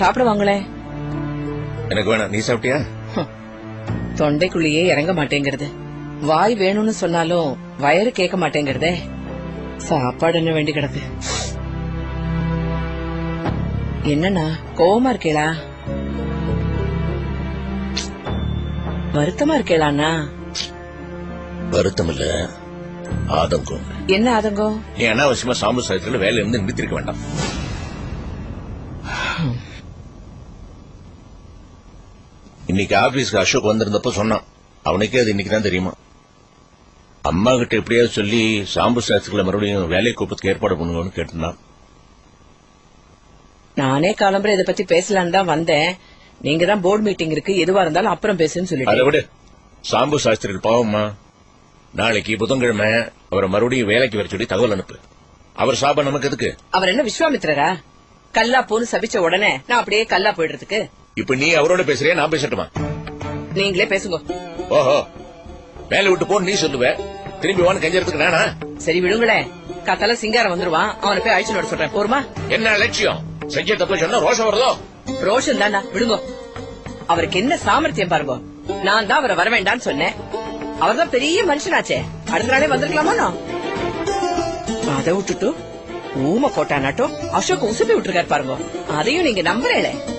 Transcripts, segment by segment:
சாப்பிட வாங்களேன் எனக்கு வேணாம். நீ சாப்பிட்டியா? தொண்டைக்குள்ளேயே இறங்க மாட்டேங்கிறது. வாய் வேணும்னு சொன்னாலும் வயறு கேட்க மாட்டேங்கிறதே. சாப்பாடு என்ன வேண்டி கிடக்கு? என்னண்ணா கோவமா இருக்கேளா? வருத்தமா இருக்கேளாண்ணா? வருத்தம் இல்ல ஆதங்கம். என்ன ஆதங்கம்? நீ அனாவசியமா சாம்பு சாயத்துல வேலையில இருந்து நிறுத்திருக்க வேண்டாம் இன்னைக்கு ஆபீஸ்க்கு அசோக் வந்திருந்தப்ப சொன்னான். அவனுக்கே அது இன்னைக்கு தான் தெரியுமா? அம்மா கிட்ட எப்படியாவது சொல்லி சாம்பு சாஸ்திரிகளை மறுபடியும் வேலையை கூப்பிட்டு ஏற்பாடு பண்ணுங்கன்னு கேட்டிருந்தான். நானே காலம்பரை இத பத்தி பேசலான்னு தான் வந்தேன். நீங்க தான் போர்டு மீட்டிங் இருக்கு. எதுவா இருந்தாலும் அப்புறம் பேசுன்னு அதை சொல்லிட்டு விடு. சாம்பு சாஸ்திரிகள் பாவம்மா. நாளைக்கு புதன்கிழமை அவரை மறுபடியும் வேலைக்கு வர சொல்லி தகவல் அனுப்பு. அவர் சாபம் நமக்கு எதுக்கு? அவர் என்ன விஸ்வாமித்திரரா? கல்லா போன்னு சபிச்ச உடனே நான் அப்படியே கல்லா போயிடுறதுக்கு. இப்ப நீ அவரோட பேசுறியா? நான் பேசட்டுமா? நீங்களே பேசுங்க. ஓஹோ. வேலை விட்டு போன்னு நீ சொல்லுவ. திரும்பி வான்னு கெஞ்சறதுக்கு நானா? சரி விடுங்களேன் காத்தால சிங்காரம் வந்துருவான் அவனை போய் அழிச்சு நோட சொல்றேன். போருமா? என்ன லட்சியம்? செஞ்ச தப்ப சொன்னா ரோஷம் வருதோ? ரோஷன் தானா விடுங்க. அவருக்கு என்ன சாமர்த்தியம் பாருங்க. நான் தான் அவரை வர வேண்டாம்னு சொன்னேன் அவர்தான் பெரிய மனுஷனாச்சே. அடுத்த நாளே வந்திருக்கலாமா நான்? அதை விட்டுட்டு ஊம கோட்டானாட்டும் அசோக் உசுப்பி விட்டுருக்காரு பாருங்க. அதையும் நீங்க நம்புறேளே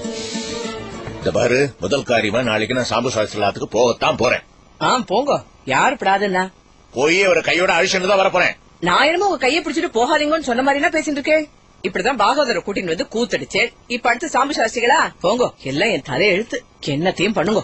இந்த பாரு முதல் காரியமா நாளைக்கு நான் சாம்பு சாஸ்திரத்துக்கு போகத்தான் போறேன். ஆ போங்க. யாரு படாதுன்னா? போய் அவரை கையோட அழிச்சுட்டு தான் வரப்போறேன். நான் என்னமோ உங்க கையை பிடிச்சிட்டு போகாதீங்கன்னு சொன்ன மாதிரி எல்லாம் பேசிட்டு இருக்கேன். இப்படிதான் பாகவதரை கூட்டின்னு வந்து கூத்தடிச்சேன். இப்ப அடுத்து சாம்பு சாஸ்திரிகளா? போங்க. எல்லாம் என் தலை எழுத்து என்னத்தையும் பண்ணுங்க.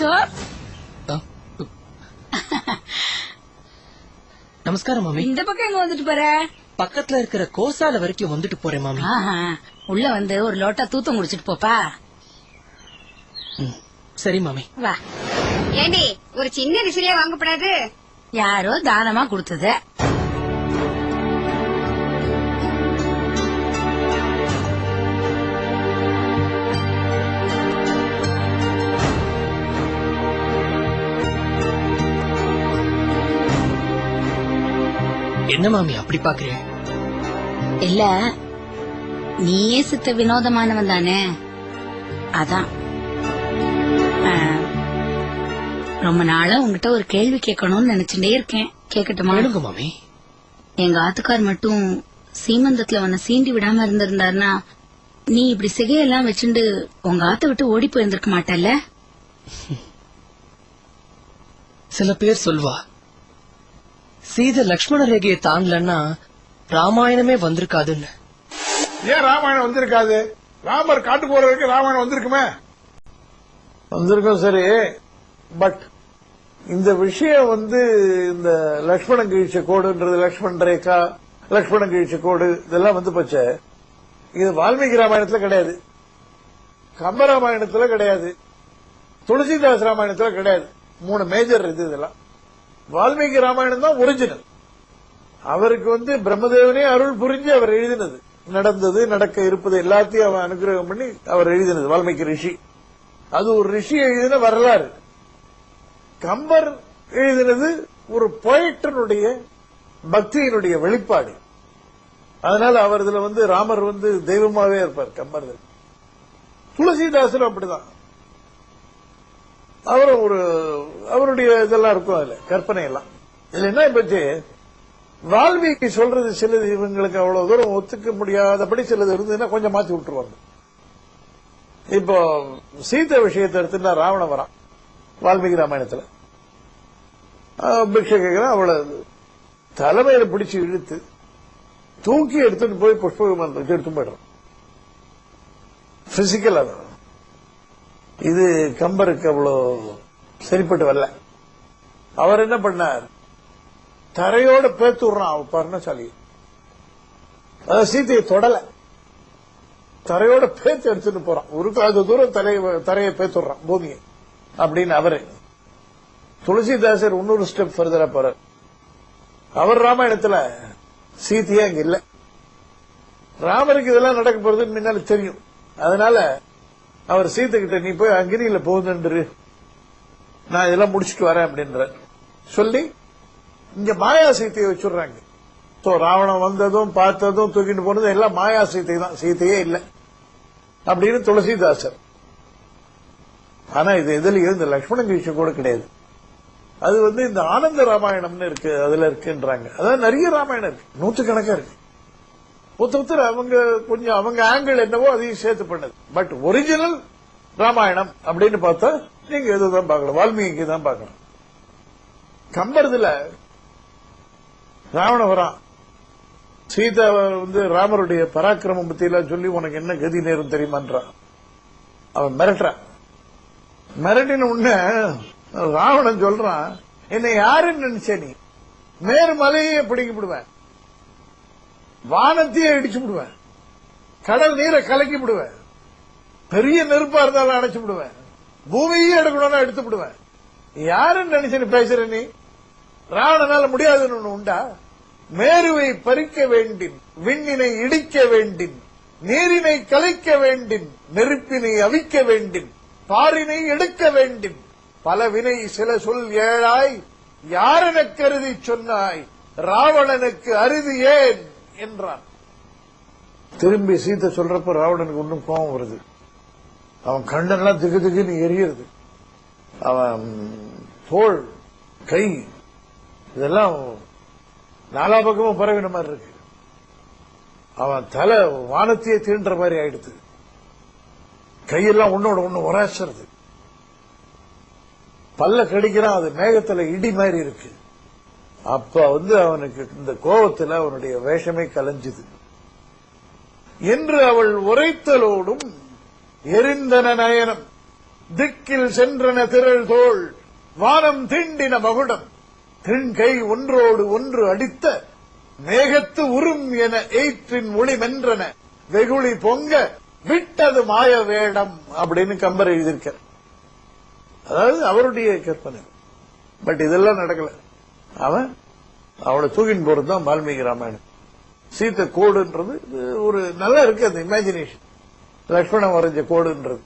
அசோக் நமஸ்காரம் மாமி இந்த பக்கம் எங்க வந்துட்டு போற பக்கத்துல இருக்கிற கோசால வரைக்கும் வந்துட்டு போறேன் மாமி ஆஹா, உள்ள வந்து ஒரு லோட்டா தூத்தம் குடிச்சிட்டு போப்பா சரி மாமி வா ஏண்டி ஒரு சின்ன விசிறியா வாங்கப்படாது யாரோ தானமா கொடுத்தது என்ன மாமி அப்படி பாக்குறேன் இல்ல நீயே சித்த வினோதமானவன் தானே? அதான். ரொம்ப நாளா உங்ககிட்ட ஒரு கேள்வி கேட்கணும்னு நினைச்சுட்டே இருக்கேன். கேட்கட்டுமா கேளுங்க மாமி. எங்க ஆத்துக்கார் மட்டும் சீமந்தத்துல உன்னை சீண்டி விடாம இருந்திருந்தாருன்னா நீ இப்படி சிகையெல்லாம் வச்சுண்டு உங்க ஆத்த விட்டு ஓடி போயிருந்திருக்க மாட்டல்ல? சில பேர் சொல்வா சீதை லக்ஷ்மண ரேகையை தாண்டலன்னா ராமாயணமே வந்திருக்காதுன்னு. ஏன் ராமாயணம் வந்திருக்காது? ராமர் காட்டு போற வரைக்கும் ராமாயணம் வந்திருக்குமே? வந்திருக்கும் சரி பட் இந்த விஷயம் வந்து இந்த லக்ஷ்மணன் கீழ்ச்ச கோடுன்றது லக்ஷ்மண் ரேகா லக்ஷ்மணன் கீழ்ச்ச கோடு இதெல்லாம் வந்து போச்சே. இது வால்மீகி ராமாயணத்துல கிடையாது. கம்ப ராமாயணத்துல கிடையாது. துளசிதாஸ் ராமாயணத்துல கிடையாது. மூணு மேஜர் இது இதெல்லாம். வால்மீகி ராமாயணம் தான் ஒரிஜினல் அவருக்கு வந்து பிரம்மதேவனே அருள் புரிஞ்சு அவர் எழுதினது. நடந்தது நடக்க இருப்பது எல்லாத்தையும் அவன் அனுகிரகம் பண்ணி அவர் எழுதினது வால்மீகி ரிஷி. அது ஒரு ரிஷி எழுதின வரலாறு. கம்பர் எழுதினது ஒரு பொயட்டனுடைய பக்தியினுடைய வெளிப்பாடு. அதனால அவர் இதுல வந்து ராமர் வந்து தெய்வமாவே இருப்பார் கம்பர். துளசிதாசரும் அப்படிதான். அவரும் ஒரு அவருடைய இதெல்லாம் இருக்கும் அதுல கற்பனை எல்லாம் இதுல என்ன பற்றி வால்மீகி சொல்றது சிலது இவங்களுக்கு அவ்வளவு தூரம் ஒத்துக்க முடியாதபடி சிலது இருந்ததுன்னா கொஞ்சம் மாத்தி விட்டுருவாங்க. இப்போ சீத்த விஷயத்தை எடுத்துன்னா ராவண வரான் வால்மீகி ராமாயணத்துல. பிக்ஷை கேட்கிறான் அவளை தலைமையில பிடிச்சு இழுத்து தூக்கி எடுத்துட்டு போய் புஷ்ப விமானத்தை எடுத்து போயிடுறான். பிசிக்கல் அதான் இது கம்பருக்கு அவ்வளோ சரிப்பட்டு வரல. அவர் என்ன பண்ணார்? தரையோட பேத்து விடுறான் பர்ணசாலி அதாவது சீத்தையை தொடல. தரையோட பேத்து எடுத்துட்டு போறான். ஒரு காத தூரம் தரையை தரையை பேத்துடுறான் பூமியை. அப்படின்னு அவரு. துளசிதாசர் இன்னொரு ஸ்டெப் ஃபர்தரா போறார். அவர் ராமாயணத்துல சீதையே அங்க இல்ல. ராமருக்கு இதெல்லாம் நடக்க போறதுன்னு முன்னால தெரியும். அதனால அவர் சீத்தை நீ போய் அங்கிரியில போகுதுன்று நான் இதெல்லாம் முடிச்சுட்டு வரேன் அப்படின்ற. சொல்லி இங்க மாயா சீத்தையை வச்சுடுறாங்க. சோ ராவணம் வந்ததும் பார்த்ததும் தூக்கிட்டு போனதும் எல்லாம் மாயா சீத்தை தான். சீத்தையே இல்லை. அப்படின்னு துளசிதாசர். ஆனா இது இதில் இருந்து? லட்சுமண விஷயம் கூட கிடையாது. அது வந்து இந்த ஆனந்த ராமாயணம்னு இருக்கு அதுல இருக்குன்றாங்க. அதான் நிறைய ராமாயணம் இருக்கு. நூற்றுக்கணக்கா இருக்கு. ஒருத்தர் அவங்க கொஞ்சம் அவங்க ஆங்கிள் என்னவோ அதையும் சேர்த்து பண்ணது. பட் ஒரிஜினல் ராமாயணம் அப்படின்னு பார்த்தா நீங்க இதுதான் பார்க்கலாம் வால்மீகி தான் பார்க்கணும். கம்பரதுல ராவண வரான் சீதா வந்து ராமருடைய பராக்கிரமம் பத்தி எல்லாம் சொல்லி உனக்கு என்ன கதி நேரம் தெரியுமான்றான் அவன் மிரட்டுறான். மிரட்டின உடனே ராவணன் சொல்றான் என்னை யாருன்னு நினைச்ச நீ? மேறு மலையே பிடிக்கப்படுவேன் வானத்தையே இடிச்சு விடுவேன். கடல் நீரை கலக்கி விடுவேன். பெரிய நெருப்பா இருந்தாலும் அணைச்சு விடுவேன். பூமியே எடுக்கணும்னா எடுத்து விடுவேன். யாருன்னு நினைச்சு நீ பேசுற நீ? ராவணனால முடியாதுன்னு ஒண்ணு உண்டா? மேருவை பறிக்க வேண்டின் விண்ணினை இடிக்க வேண்டின் நீரினை கலைக்க வேண்டின் நெருப்பினை அவிக்க வேண்டின் பாரினை எடுக்க வேண்டின். பல வினை சில சொல் ஏழாய். யாரெனக் கருதி சொன்னாய்? ராவணனுக்கு அருது ஏன்? என்றான். திரும்பி சீத்தை சொல்றப்ப ராவணனுக்கு ஒன்றும் கோபம் வருது. அவன் கண்ணெல்லாம் திகு திகுன்னு எரியுது அவன் தோள் கை இதெல்லாம் நாலா பக்கமும் பரவின மாதிரி இருக்கு. அவன் தலை வானத்தையே தீண்டுற மாதிரி ஆயிடுது. கையெல்லாம் ஒன்னோட ஒண்ணு உராசுறது. பல்ல கடிக்கிறான் அது மேகத்துல இடி மாதிரி இருக்கு. அப்ப வந்து அவனுக்கு இந்த கோபத்துல அவனுடைய வேஷமே கலைஞ்சுது. என்று அவள் உரைத்தலோடும் எரிந்தன நயனம். திக்கில் சென்றன திரள் தோள். வானம் தீண்டின மகுடம். திண்கை ஒன்றோடு ஒன்று அடித்த மேகத்து உரும் என எயிற்றின் ஒளி மென்றன. வெகுளி பொங்க விட்டது மாய வேடம் அப்படின்னு கம்பர் எழுதியிருக்கார். அதாவது அவருடைய கற்பனை. பட் இதெல்லாம் நடக்கல. அவன் அவளை தூக்கின்னு போறது தான் வால்மீகி ராமாயணம். சீத்தை கோடுன்றது ஒரு நல்லா இருக்கு அந்த இமேஜினேஷன் லக்ஷ்மணன் வரைஞ்ச கோடுன்றது.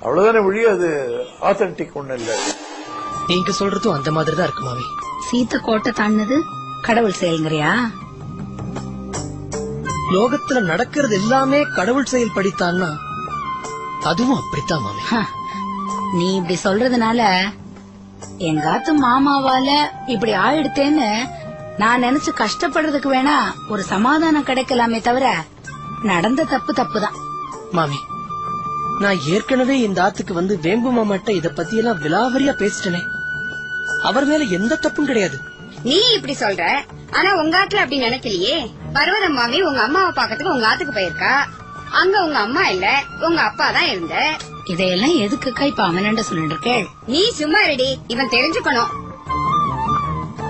அவ்வளவுதானே ஒழிய அது ஆத்தன்டிக் ஒண்ணு இல்லை. நீங்க சொல்றதும் அந்த மாதிரி தான் இருக்கு மாமி. சீத்த கோட்டை தாண்டினது கடவுள் செயல்ங்கிறியா லோகத்துல நடக்கிறது எல்லாமே கடவுள் செயல் படித்தான்னா அதுவும் அப்படித்தான் மாமி. நீ இப்படி சொல்றதுனால எங்காத்து மாமாவால இப்படி ஆயிடுத்தேன்னு நான் நினைச்சு கஷ்டப்படுறதுக்கு வேணா ஒரு சமாதானம் கிடைக்கலாமே தவிர நடந்த தப்பு தப்புதான். மாமி நான் ஏற்கனவே இந்த ஆத்துக்கு வந்து வேம்பு மாமாட்ட இத பத்தி எல்லாம் விலாவரியா பேசிட்டனே. அவர் மேல எந்த தப்பும் கிடையாது. நீ இப்படி சொல்ற? ஆனா உங்க ஆத்துல அப்படி நினைக்கலையே. பர்வதம் மாமி உங்க அம்மாவை பாக்கிறதுக்கு உங்க ஆத்துக்கு போயிருக்கா? அங்க உங்க அம்மா இல்ல உங்க அப்பா தான் இருந்த. இதையெல்லாம் எதுக்குக்கா இப்ப அவனண்ட சொல்லிட்டு இருக்கேள் நீ சும்மா ரெடி இவன் தெரிஞ்சுக்கணும்.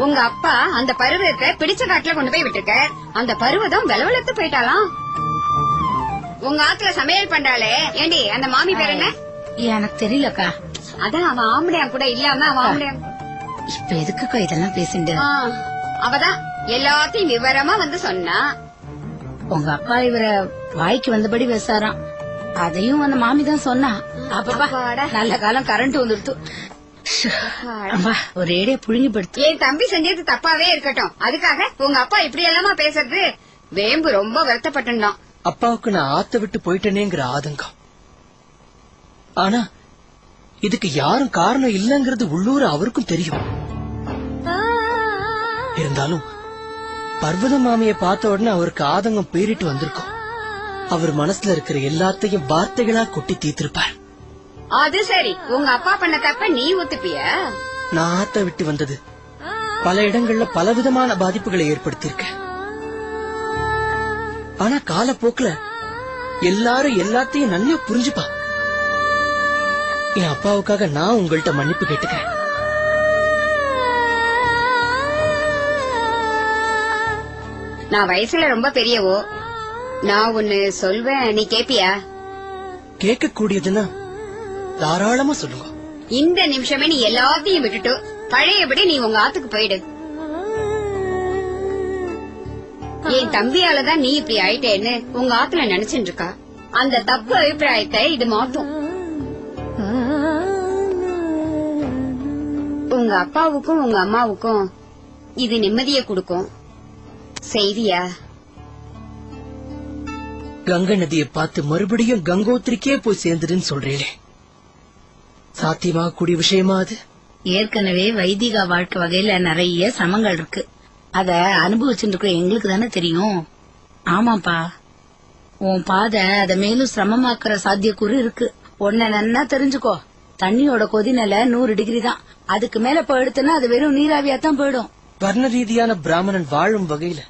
உங்க அப்பா அந்த பருவத்தை பிடிச்ச காட்டுல கொண்டு போய் விட்டுருக்க. அந்த பருவதம் விளவலத்து போயிட்டாலாம். உங்க ஆத்துல சமையல் பண்றாளே ஏண்டி அந்த மாமி பேர் என்ன? எனக்கு தெரியலக்கா. அதான் அவன் ஆம்படையா கூட இல்லாம அவன் ஆம்படையா இப்ப எதுக்குக்கா இதெல்லாம் பேசிண்டு அவதான் எல்லாத்தையும் விவரமா வந்து சொன்னா. உங்க அப்பா இவர வாய்க்கு வந்தபடி பேசாராம். அதையும் அந்த மாமி தான் சொன்னா. அப்பப்பா அப்பாடா. நல்ல காலம் கரண்ட் வந்துடுத்து அம்மா ஒரு ஏடியா புழுங்கி படுத்து என் தம்பி செஞ்சது தப்பாவே இருக்கட்டும். அதுக்காக உங்க அப்பா இப்படி எல்லாமா பேசுறது? வேம்பு ரொம்ப வருத்தப்பட்டுட்டான் அப்பாவுக்கு நான் ஆத்த விட்டு போயிட்டேனேங்கிற ஆதங்கம். ஆனா இதுக்கு யாரும் காரணம் இல்லங்கிறது உள்ளூர் அவருக்கும் தெரியும். இருந்தாலும் பர்வத மாமிய பார்த்த உடனே அவருக்கு ஆதங்கம் பேரிட்டு வந்திருக்கும். அவர் மனசுல இருக்கிற எல்லாத்தையும் வார்த்தைகளா கொட்டி தீர்த்திருப்பார். அது சரி. உங்க அப்பா பண்ண தப்ப நீ ஒத்துப்பிய? நான் ஆத்த விட்டு வந்தது. பல இடங்கள்ல பலவிதமான பாதிப்புகளை ஏற்படுத்தியிருக்க. ஆனா காலப்போக்குல எல்லாரும் எல்லாத்தையும் நல்லா புரிஞ்சுப்பா. என் அப்பாவுக்காக நான் உங்கள்ட்ட மன்னிப்பு கேட்டுக்கிறேன். நான் வயசுல ரொம்ப பெரியவோ நான் ஒன்னு சொல்வேன். நீ கேப்பியா? கேட்க கூடியதுன்னா தாராளமா சொல்லுங்க. இந்த நிமிஷமே நீ எல்லாத்தையும் விட்டுட்டு பழையபடி நீ உங்க ஆத்துக்கு போயிடு. என் தம்பியாலதான் நீ இப்படி ஆயிட்டேன்னு உங்க ஆத்துல நினைச்சிட்டு இருக்கா அந்த தப்பு அபிப்பிராயத்தை இது மாத்தும். உங்க அப்பாவுக்கும் உங்க அம்மாவுக்கும் இது நிம்மதிய கொடுக்கும். செய்வியா கங்கை நதியை பார்த்து மறுபடியும் கங்கோத்திரிக்கே போய் சேர்ந்துடுன்னு சொல்றீங்களே சாத்தியமாக கூடிய விஷயமா அது? ஏற்கனவே வைதிகா வாழ்க்கை வகையில நிறைய சிரமங்கள் இருக்கு. அத அனுபவிச்சுட்டு இருக்கிற எங்களுக்கு தானே தெரியும். ஆமாப்பா. உன் பாதை அத மேலும் சிரமமாக்குற சாத்தியக்கூறு இருக்கு. உன்னை நன்னா தெரிஞ்சுக்கோ. தண்ணியோட கொதிநிலை நூறு டிகிரி தான். அதுக்கு மேல போயிடுத்துன்னா அது வெறும் நீராவியா தான் போயிடும். வர்ண ரீதியான பிராமணன் வாழும் வகையில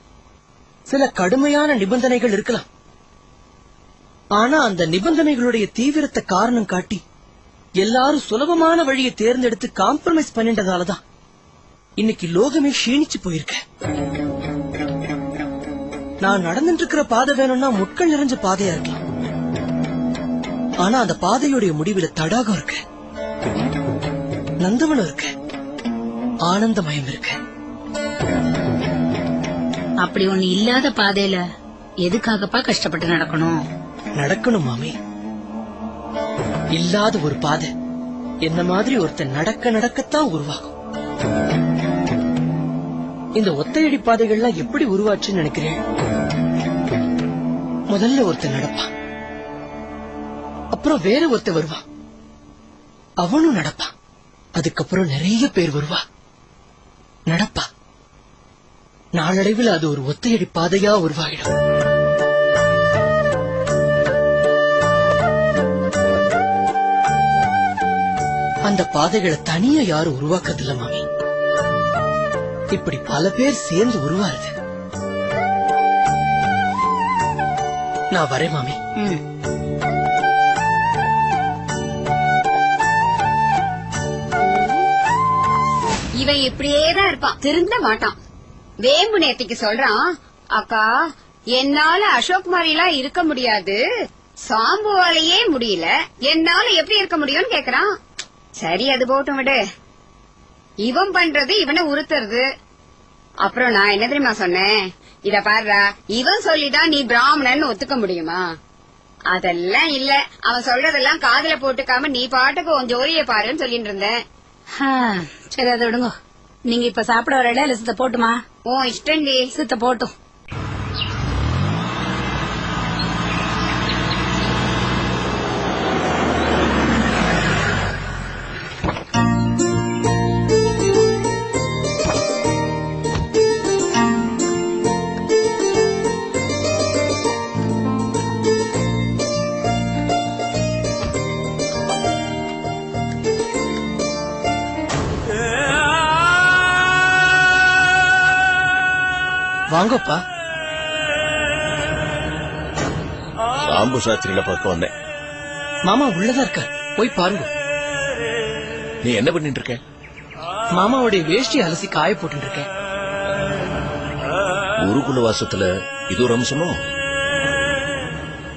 சில கடுமையான நிபந்தனைகள் இருக்கலாம். ஆனா அந்த நிபந்தனைகளுடைய தீவிரத்தை காரணம் காட்டி எல்லாரும் சுலபமான வழியை தேர்ந்தெடுத்து காம்ப்ரமைஸ் பண்ணிட்டதாலதான் இன்னைக்கு லோகமே க்ஷீணிச்சு போயிருக்க. நான் நடந்துட்டு இருக்கிற பாதை வேணும்னா முட்கள் நிறைஞ்ச பாதையா இருக்கலாம். ஆனா அந்த பாதையுடைய முடிவுல தடாகம் இருக்கு. நந்தவனம் இருக்கு. ஆனந்தமயம் இருக்கு. அப்படி ஒண்ணு இல்லாத பாதையில எதுக்காகப்பா கஷ்டப்பட்டு நடக்கணும்? நடக்கணும் மாமி. இல்லாத ஒரு பாதை. என்ன மாதிரி ஒருத்தன் நடக்க நடக்கத்தான் உருவாகும். இந்த ஒத்தையடி பாதைகள்லாம் எப்படி உருவாச்சுன்னு நினைக்கிறேன் முதல்ல ஒருத்தன் நடப்பான். அப்புறம் வேற ஒருத்தன் வருவான். அவனும் நடப்பான். அதுக்கப்புறம் நிறைய பேர் வருவா. நடப்பா. நாளடைவில் அது ஒரு ஒத்தையடி பாதையா உருவாயிடும். அந்த பாதைகளை தனியா யாரும் உருவாக்குறதில்ல மாமி. இப்படி பல பேர் சேர்ந்து உருவாருது நான் வரேன் மாமி. இவன் இப்படியேதான் இருப்பான். திருந்த மாட்டான். வேம்பு நேத்திக்கு சொல்றான் அக்கா என்னால அசோக் மாதிரிலாம் இருக்க முடியாது. சாம்புவாலேயே முடியல. என்னால எப்படி இருக்க முடியும்னு கேக்குறான். சரி அது போட்டும் விடு. இவன் பண்றது இவனை உறுத்துறது. அப்புறம் நான் என்ன தெரியுமா சொன்னேன்? இத பாருடா இவன் சொல்லிதான் நீ பிராமணன் ஒத்துக்க முடியுமா? அதெல்லாம் இல்ல. அவன் சொல்றதெல்லாம் காதுல போட்டுக்காம நீ பாட்டுக்கு உன் ஜோலிய பாருன்னு சொல்லிட்டு இருந்தேன். சரி அதை விடுங்க. நீங்க இப்ப சாப்பிட வர இடம் இல்ல சித்த போட்டுமா? உன் இஷ்டண்டி சித்த போட்டும். வாங்கப்பா. சாம்பு சாஸ்திரியில பார்க்க வந்தேன். மாமா உள்ளதா இருக்கார் போய் பாருங்க. நீ என்ன பண்ணிட்டு இருக்க? மாமாவுடைய வேஷ்டி அலசி காய போட்டு இருக்கேன். குருகுல வாசத்துல இது ஒரு அம்சமோ?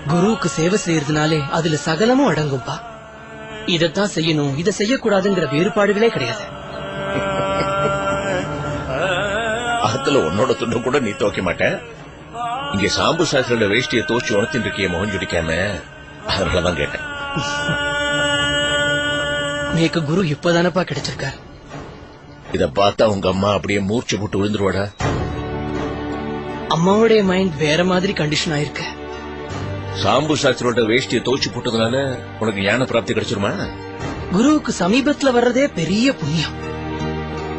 குருவுக்கு சேவை செய்யறதுனாலே அதுல சகலமும் அடங்கும்பா. இதத்தான் செய்யணும் இதை செய்யக்கூடாதுங்கிற வேறுபாடுகளே கிடையாது. அகத்துல உன்னோட துண்டு கூட நீ துவைக்க மாட்ட. இங்க சாம்பு சாஸ்திரியோட வேஷ்டியை தோச்சு உணர்த்திட்டு இருக்கிய முகம் ஜுடிக்காம அதனாலதான் கேட்டேன். நேக்கு குரு இப்பதானப்பா கிடைச்சிருக்காரு. இத பார்த்தா உங்க அம்மா அப்படியே மூர்ச்சி போட்டு விழுந்துருவாடா. அம்மாவுடைய மைண்ட் வேற மாதிரி கண்டிஷன் ஆயிருக்கு. சாம்பு சாஸ்திரியோட வேஷ்டியை தோச்சு போட்டதுனால உனக்கு ஞான பிராப்தி கிடைச்சிருமா? குருவுக்கு சமீபத்துல வர்றதே பெரிய புண்ணியம்.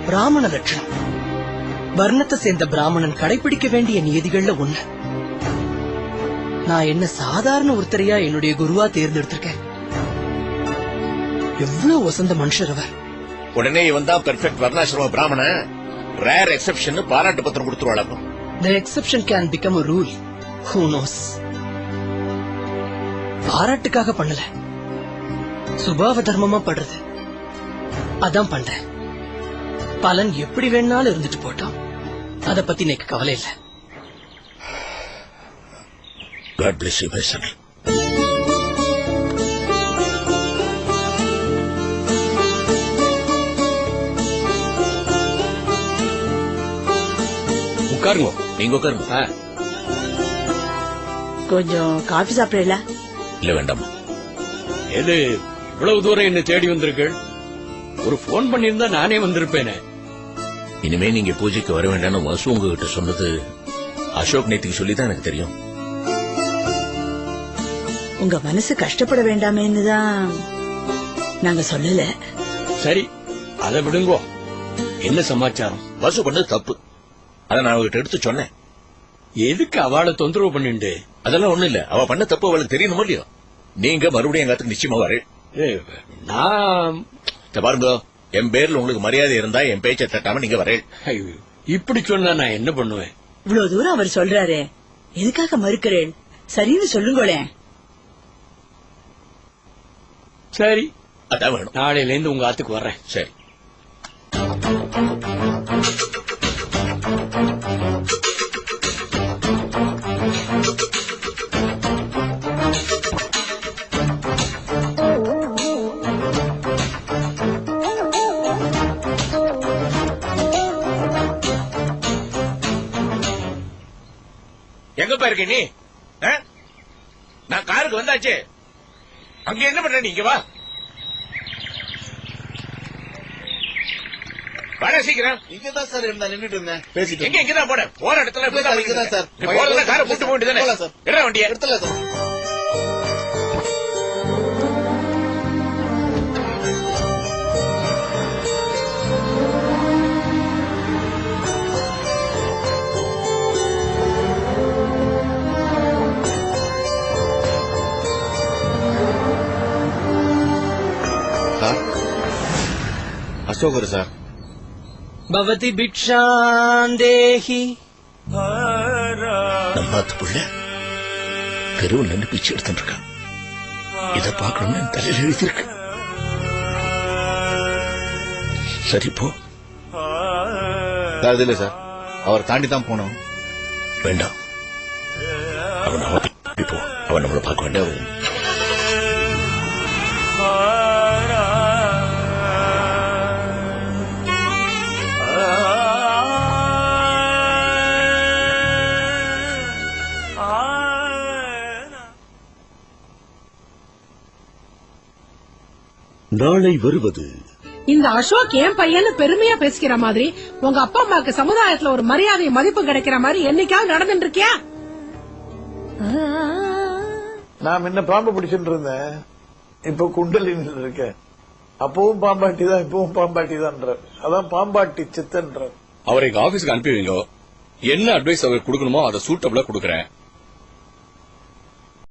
பிராமண லட்சணம். வர்ணத்தை சேர்ந்த பிராமணன் கடைபிடிக்க வேண்டிய நியதிகள்ல ஒண்ணு. நான் என்ன சாதாரண ஒருத்தரையா என்னுடைய குருவா தேர்ந்தெடுத்திருக்கேன்? எவ்வளவு வசந்த மனுஷர் அவர். உடனே இவன் தான் பெர்ஃபெக்ட் வர்ணாசிரம பிராமண. ரேர் எக்ஸெப்ஷன் பாராட்டு பத்திரம் கொடுத்துருவாளாக்கும் The exception can become a rule. Who knows? பாராட்டுக்காக பண்ணல. சுபாவ தர்மமா படுறது. அதான் பண்றேன். பலன் எப்படி வேணாலும் இருந்துட்டு போட்டோம். அத பத்தி எனக்கு கவலை இல்ல. God bless you my son உட்காருங்க. நீங்க உட்காருங்க. கொஞ்சம் காபி சாப்பிடல இல்ல வேண்டாமா எது இவ்வளவு தூரம் என்ன தேடி வந்திருக்கள். ஒரு போன் பண்ணியிருந்தா நானே வந்திருப்பேனே. இனிமே நீங்க பூஜைக்கு வர வேண்டாம்னு வசு உங்ககிட்ட சொன்னது அசோக் நேத்திக்கு சொல்லிதான் எனக்கு தெரியும். உங்க மனசு கஷ்டப்பட வேண்டாமேன்னு தான் நாங்க சொல்லல. சரி அதை விடுங்கோ. என்ன சமாச்சாரம்? வசு பண்ணது தப்பு. அதை நான் அவகிட்ட எடுத்து சொன்னேன். எதுக்கு அவளை தொந்தரவு பண்ணிண்டு அதெல்லாம் ஒண்ணு இல்ல. அவ பண்ண தப்பு அவளுக்கு தெரியணுமோ இல்லையோ? நீங்க மறுபடியும் எங்க நிச்சயமா வரேன். ஏ, நான் பாருங்க. என் பேர்ல உங்களுக்கு மரியாதை இருந்தா என் பேச்சை தட்டாம நீங்க வரேன். ஐயோ, இப்படி சொன்னா நான் என்ன பண்ணுவேன்? இவ்வளவு தூரம் அவர் சொல்றாரே. எதுக்காக மறுக்கிறேன்? சரின்னு சொல்லுங்களேன் சரி. அதான் வேணும். நாளையில இருந்து உங்க ஆத்துக்கு வர்றேன். சரி. எங்கப்பா இருக்க நீ? நான் காருக்கு வந்தாச்சு. அங்க என்ன பண்ற நீங்க வா. வாடா சீக்கிரம். இங்கதான் சார் இருந்தா நின்னுட்டு இருந்தேன். பேசிட்டு. எங்க எங்க தான் போட போற இடத்துல இங்கதான். நீ போறதுல காரை போட்டு வேண்டியதானே போலாம் சார். என்ன வண்டியா? எடுத்துல சார் சார். அசோகர் சார் பவதி பிக்ஷாந்தேஹி நம்மாத்து புள்ள தெருவில் நின்று பிச்சை எடுத்துட்டு இருக்கான் இத பாக்கணும்னு என் தலையில எழுதியிருக்கு. சரி போ. சார் இல்ல சார். அவர் தாண்டி தான் போனோம். வேண்டாம். அவன் அவன் போ அவன் நம்மளை பார்க்க வேண்டாம். நாளை வருவது இந்த அசோக் என் பையன்னு பெருமையா பேசிக்கிற மாதிரி உங்க அப்பா அம்மாக்கு சமுதாயத்துல ஒரு மரியாதை மதிப்பு கிடைக்கிற மாதிரி என்னைக்காவது நடந்துட்டு இருக்கியா நான் முன்ன பாம்பு பிடிச்சிட்டு இருந்தேன்? இப்ப குண்டலினில் இருக்கேன். அப்பவும் பாம்பாட்டி தான் இப்பவும் பாம்பாட்டி தான் அதான் பாம்பாட்டி சித்தன்ற அவரை எங்க ஆபீஸ்க்கு அனுப்பி வைங்க. என்ன அட்வைஸ் அவர் கொடுக்கணுமோ அதை சூட்டபிளா கொடுக்கறேன்.